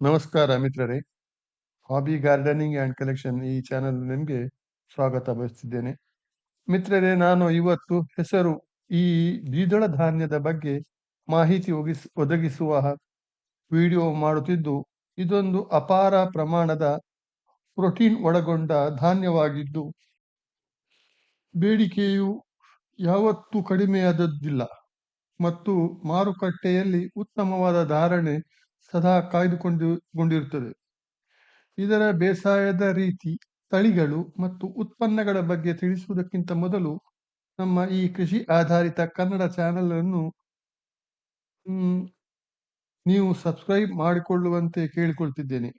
ನಮಸ್ಕಾರ ಮಿತ್ರರೇ. Hobby gardening and collection ಈ ಚಾನೆಲ್ ನಿಮಗೆ ಸ್ವಾಗತ ಬಯಸ್ತಿದ್ದೇನೆ. ಮಿತ್ರರೇ, ನಾನು ಇವತ್ತು ಹೆಸರು ಈ ದ್ವಿದಳ ಧಾನ್ಯದ ಬಗ್ಗೆ ಮಾಹಿತಿ ಒಗಿಸ್, ಒದಗಿಸುವ ವಿಡಿಯೋ ಮಾಡುತ್ತಿದ್ದು, ಇದೊಂದು ಅಪಾರ ಪ್ರಮಾಣದ ಪ್ರೋಟೀನ್ ಒಳಗೊಂಡ ಧಾನ್ಯವಾಗಿದ್ದು, ಬೇಡಿಕೆಯು ಯಾವತ್ತೂ ಕಡಿಮೆಯಾದದ್ದಿಲ್ಲ. ಮತ್ತು ಮಾರುಕಟ್ಟೆಯಲ್ಲಿ ಉತ್ತಮವಾದ ಧಾರಣೆ ಸದಾ ಕಾಯ್ದುಕೊಂಡು ಕೊಂಡಿರುತ್ತದೆ. ಇದರ ಬೇಸಾಯದ ರೀತಿ, ತಳಿಗಳು ಮತ್ತು ಉತ್ಪನ್ನಗಳ ಬಗ್ಗೆ ತಿಳಿಸುವುದಕ್ಕಿಂತ ಮೊದಲು ನಮ್ಮ ಈ ಕೃಷಿ ಆಧಾರಿತ ಕನ್ನಡ ಚಾನೆಲ್ ಅನ್ನು ನೀವು ಸಬ್ಸ್ಕ್ರೈಬ್ ಮಾಡಿಕೊಳ್ಳುವಂತೆ ಕೇಳಿಕೊಳ್ತಿದ್ದೇನೆ.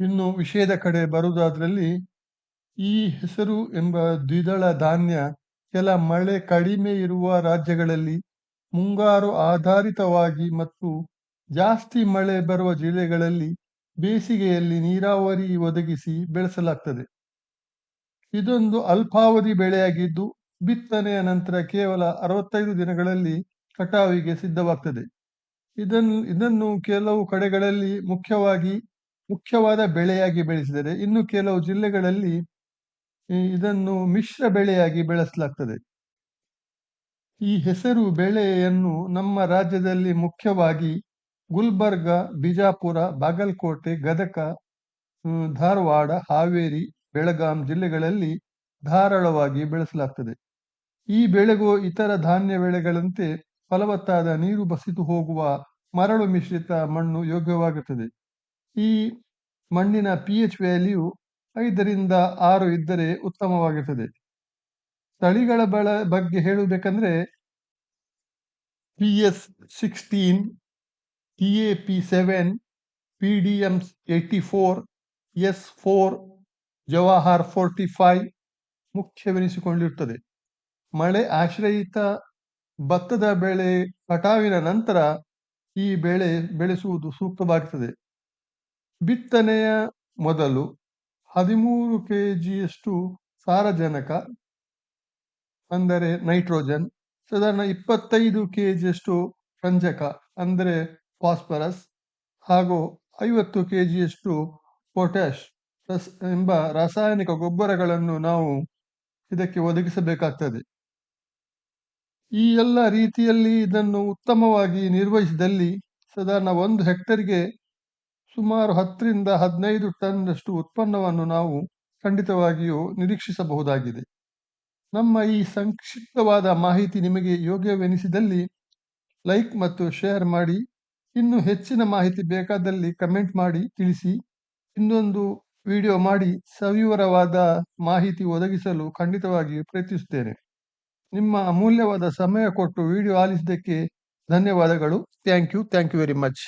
ಇನ್ನು ವಿಷಯದ ಕಡೆ ಬರುವುದಾದ್ರಲ್ಲಿ, ಈ ಹೆಸರು ಎಂಬ ದ್ವಿದಳ ಧಾನ್ಯ ಕೆಲ ಮಳೆ ಕಡಿಮೆ ಇರುವ ರಾಜ್ಯಗಳಲ್ಲಿ ಮುಂಗಾರು ಆಧಾರಿತವಾಗಿ ಮತ್ತು ಜಾಸ್ತಿ ಮಳೆ ಬರುವ ಜಿಲ್ಲೆಗಳಲ್ಲಿ ಬೇಸಿಗೆಯಲ್ಲಿ ನೀರಾವರಿ ಒದಗಿಸಿ ಬೆಳೆಸಲಾಗ್ತದೆ. ಇದೊಂದು ಅಲ್ಪಾವಧಿ ಬೆಳೆಯಾಗಿದ್ದು, ಬಿತ್ತನೆಯ ನಂತರ ಕೇವಲ ಅರವತ್ತೈದು ದಿನಗಳಲ್ಲಿ ಕಟಾವಿಗೆ ಸಿದ್ಧವಾಗ್ತದೆ. ಇದನ್ನು ಇದನ್ನು ಕೆಲವು ಕಡೆಗಳಲ್ಲಿ ಮುಖ್ಯವಾಗಿ, ಮುಖ್ಯವಾದ ಬೆಳೆಯಾಗಿ ಬೆಳೆಸಿದರೆ, ಇನ್ನು ಕೆಲವು ಜಿಲ್ಲೆಗಳಲ್ಲಿ ಇದನ್ನು ಮಿಶ್ರ ಬೆಳೆಯಾಗಿ ಬೆಳೆಸಲಾಗ್ತದೆ. ಈ ಹೆಸರು ಬೆಳೆಯನ್ನು ನಮ್ಮ ರಾಜ್ಯದಲ್ಲಿ ಮುಖ್ಯವಾಗಿ ಗುಲ್ಬರ್ಗ, ಬಿಜಾಪುರ, ಬಾಗಲಕೋಟೆ, ಗದಗ ಧಾರವಾಡ, ಹಾವೇರಿ, ಬೆಳಗಾಂ ಜಿಲ್ಲೆಗಳಲ್ಲಿ ಧಾರಾಳವಾಗಿ ಬೆಳೆಸಲಾಗ್ತದೆ. ಈ ಬೆಳೆಗೂ ಇತರ ಧಾನ್ಯ ಬೆಳೆಗಳಂತೆ ಫಲವತ್ತಾದ ನೀರು ಬಸಿದು ಹೋಗುವ ಮರಳು ಮಿಶ್ರಿತ ಮಣ್ಣು ಯೋಗ್ಯವಾಗುತ್ತದೆ. ಈ ಮಣ್ಣಿನ ಪಿ ಎಚ್ ವ್ಯಾಲ್ಯೂ ಐದರಿಂದ ಆರು ಇದ್ದರೆ ಉತ್ತಮವಾಗಿರ್ತದೆ ತಳಿಗಳ ಬಳ ಬಗ್ಗೆ ಹೇಳಬೇಕಂದ್ರೆ P S sixteen T A P seven, P D M eighty four, S four, Jawahar forty five ಮುಖ್ಯವೆನಿಸಿಕೊಂಡಿರುತ್ತದೆ. ಮಳೆ ಆಶ್ರಯಿತ ಭತ್ತದ ಬೆಳೆ ಕಟಾವಿನ ನಂತರ ಈ ಬೆಳೆ ಬೆಳೆಸುವುದು ಸೂಕ್ತವಾಗುತ್ತದೆ ಬಿತ್ತನೆಯ ಮೊದಲು ಹದಿಮೂರು ಕೆ ಜಿಯಷ್ಟು ಸಾರಜನಕ, ಅಂದರೆ ನೈಟ್ರೋಜನ್ ಸಾಧಾರಣ ಇಪ್ಪತ್ತೈದು ಕೆ ಜಿಯಷ್ಟು ರಂಜಕ ಅಂದರೆ ಫಾಸ್ಫರಸ್ ಹಾಗೂ ಐವತ್ತು ಕೆ ಜಿಯಷ್ಟು ಪೊಟ್ಯಾಶ್ ರಸ್ ಎಂಬ ರಾಸಾಯನಿಕ ಗೊಬ್ಬರಗಳನ್ನು ನಾವು ಇದಕ್ಕೆ ಒದಗಿಸಬೇಕಾಗ್ತದೆ. ಈ ಎಲ್ಲ ರೀತಿಯಲ್ಲಿ ಇದನ್ನು ಉತ್ತಮವಾಗಿ ನಿರ್ವಹಿಸಿದಲ್ಲಿ ಸಾಧಾರಣ ಒಂದು ಹೆಕ್ಟರ್ಗೆ ಸುಮಾರು ಹತ್ತರಿಂದ ಹದಿನೈದು ಟನ್ನಷ್ಟು ಉತ್ಪನ್ನವನ್ನು ನಾವು ಖಂಡಿತವಾಗಿಯೂ ನಿರೀಕ್ಷಿಸಬಹುದಾಗಿದೆ. ನಮ್ಮ ಈ ಸಂಕ್ಷಿಪ್ತವಾದ ಮಾಹಿತಿ ನಿಮಗೆ ಯೋಗ್ಯವೆನಿಸಿದಲ್ಲಿ ಲೈಕ್ ಮತ್ತು ಶೇರ್ ಮಾಡಿ. ಇನ್ನು ಹೆಚ್ಚಿನ ಮಾಹಿತಿ ಬೇಕಾದಲ್ಲಿ ಕಮೆಂಟ್ ಮಾಡಿ, ತಿಳಿಸಿ. ಇನ್ನೊಂದು ವಿಡಿಯೋ ಮಾಡಿ, ಸವಿವರವಾದ ಮಾಹಿತಿ ಒದಗಿಸಲು ಖಂಡಿತವಾಗಿ ಪ್ರಯತ್ನಿಸುತ್ತೇನೆ. ನಿಮ್ಮ ಅಮೂಲ್ಯವಾದ ಸಮಯ ಕೊಟ್ಟು ವಿಡಿಯೋ ಆಲಿಸಿದ್ದಕ್ಕೆ ಧನ್ಯವಾದಗಳು. Thank you thank you very much